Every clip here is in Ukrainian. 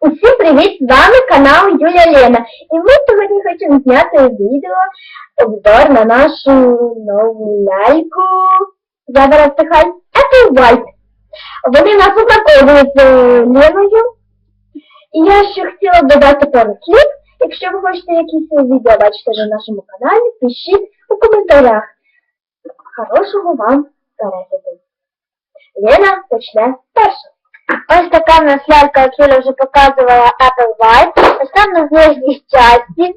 Усім привіт! З вами канал Юля Лена. І ми сьогодні хочемо зняти відео обзор на нашу нову ляльку. Зараз хай Apple White. Вони нас упаковують з Леною. І я ще хотіла додати пару слів. Якщо ви хочете якісь відео бачити на нашому каналі, пишіть у коментарях. Хорошого вам перегляду. Лена почне перша. Ось така в нас лялька, яку я вже показувала Apple White. Ось там на нижній часті.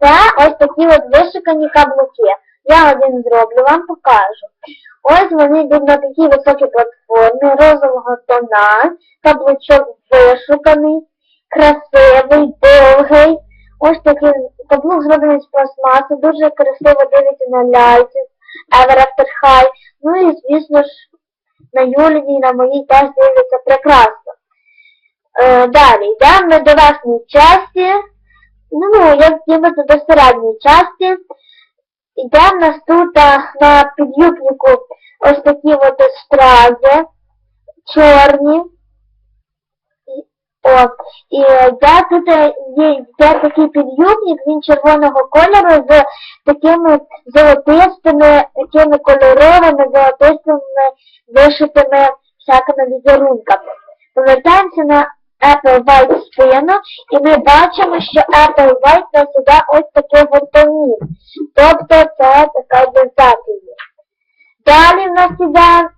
Це ось такі от вишикані каблуки. Я один зроблю, вам покажу. Ось вони йдуть на такій високій платформі розового тона, каблучок вишуканий, красивий, довгий. Ось такий каблук зроблений з пластмаси, дуже красиво дивиться на ляльці, Ever After High. Ну і звісно ж на Юліній, на моїй теж дивляться прекрасно. Е, далі, йдемо до верхньої часті. Ну, як дивимося до середньої часті. Йде в нас тут на підюбнику ось такі от стрази чорні. І- О, і йде тут е, є, йде такий підюбник, він червоного кольору з такими золотистими, такими кольоровими, золотистими вишитими всякими візерунками. Повертаємося на Apple White спину, і ми бачимо, що Apple White нас іде ось таких от. Тобто це така дозація. Далі в нас іде,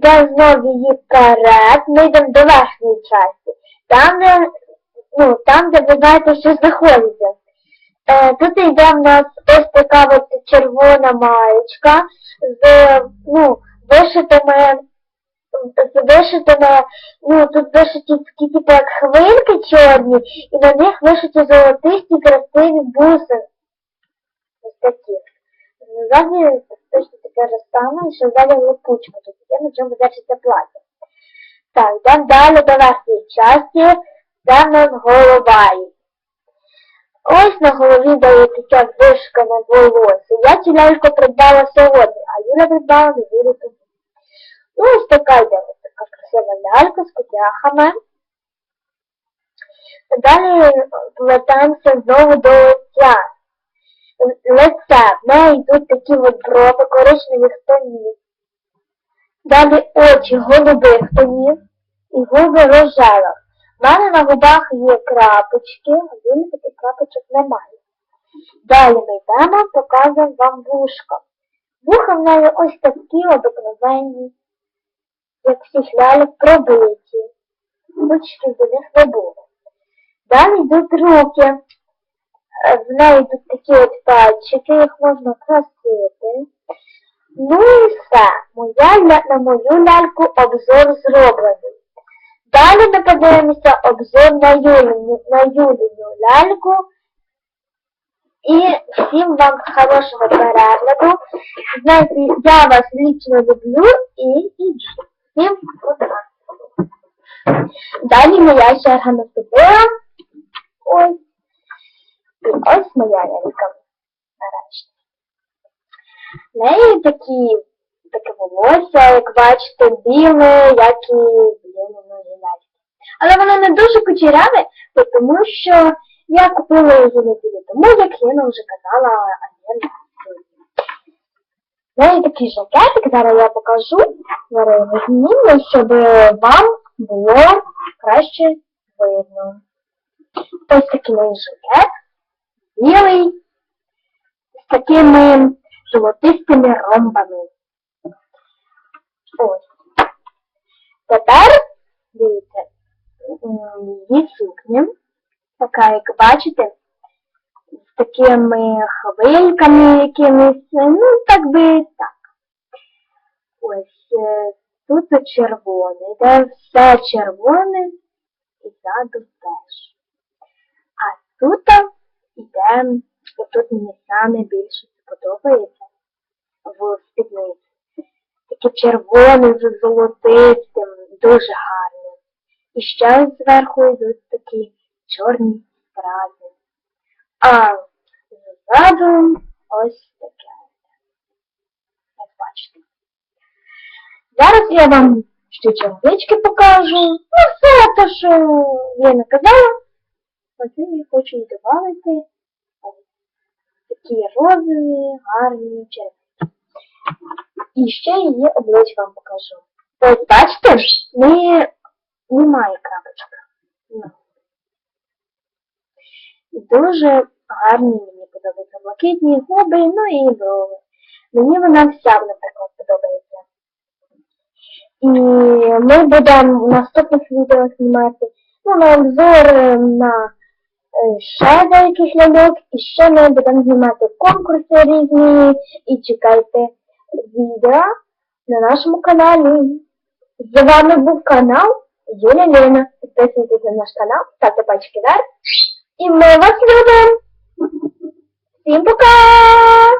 йде знову її вперед, ми йдемо до верхньої частини. Там, де, ну, там, де ви знаєте, що знаходиться. Е, тут йде в нас ось така от червона маєчка з ну, вишитими, з вишитими, ну тут вишиті такі типу як хвильки чорні, і на них вишиті золотисті красиві буси. Ось такі. Ззаді точно таке ж саме, ще ззаді липучка, тут є на чому держиться плаття. Так, йдемо далі до верхньої часті, де в нас голова. Ось на голові дає таке вишкане волосся. Я цю ляльку придбала сьогодні, а Юля придбала неділю тому. Ну, ось така йде ось така красива лялька з котяхами. Далі повертаємося знову до лиця. Лице. В неї йдуть такі от брови коричневих тонів. Далі очі голубих тонів і губи рожевих. У мене на губах є крапочки, а в Юлі таких крапочок немає. Далі ми йдемо, показуємо вам вушка. Вуха в неї ось такі обикновенні, як всіх ляльок пробиті. Ручки до них не було. Далі йдуть руки. В неї йдуть такі от пальчики, їх можна красити. Ну і все. Моя, на мою ляльку обзор зроблений. Далі ми подивимося обзор на Юліну, на Юліну ляльку. І всім вам хорошого перегляду. Знаєте, я вас лично люблю і іду. Всім пока. Далі моя черга наступила. Ось. Ось моя лялька. Нарешті. В неї такі, таке волосся, як бачите, біле, як і блінової ляльки. Але воно не дуже кучеряве, тому що я купила її неділю тому, як Лена вже казала сьогодні. В неї такий жакетик, зараз я покажу, зараз я візьму, щоб вам було краще видно. Ось такий мій жакет, білий, з такими золотистими ромбами. Ось. Тепер, дивіться, її сукня, така, як бачите, з такими хвильками якимись, ну, так би так. Ось е, тут червоне, йде все червоне і ззаду теж. А тут йде, тут мені саме більше подобається в спідниці. Таке червоне з золотистим, дуже гарне. І ще зверху йдуть такі чорні стрази. А ззаду ось таке. Як бачите. Зараз я вам ще червички покажу. Ну все, те, що Лена казала, я хочу і додати такі розові, гарні червоні. І ще її обличчя вам покажу. Ось бачите, не, немає крапочка. Ну. І Дуже гарні мені подобаються блакитні губи, ну і брови. Мені вона вся, наприклад, подобається. І ми будемо в наступних відео знімати ну, на обзор на ще деяких ляльок, і ще ми будемо знімати конкурси різні, і чекайте відео на нашому каналі. З вами був канал Юля Лена. Підписуйтесь на наш канал, ставте пальчики вверх. І ми вас любимо! Всім пока!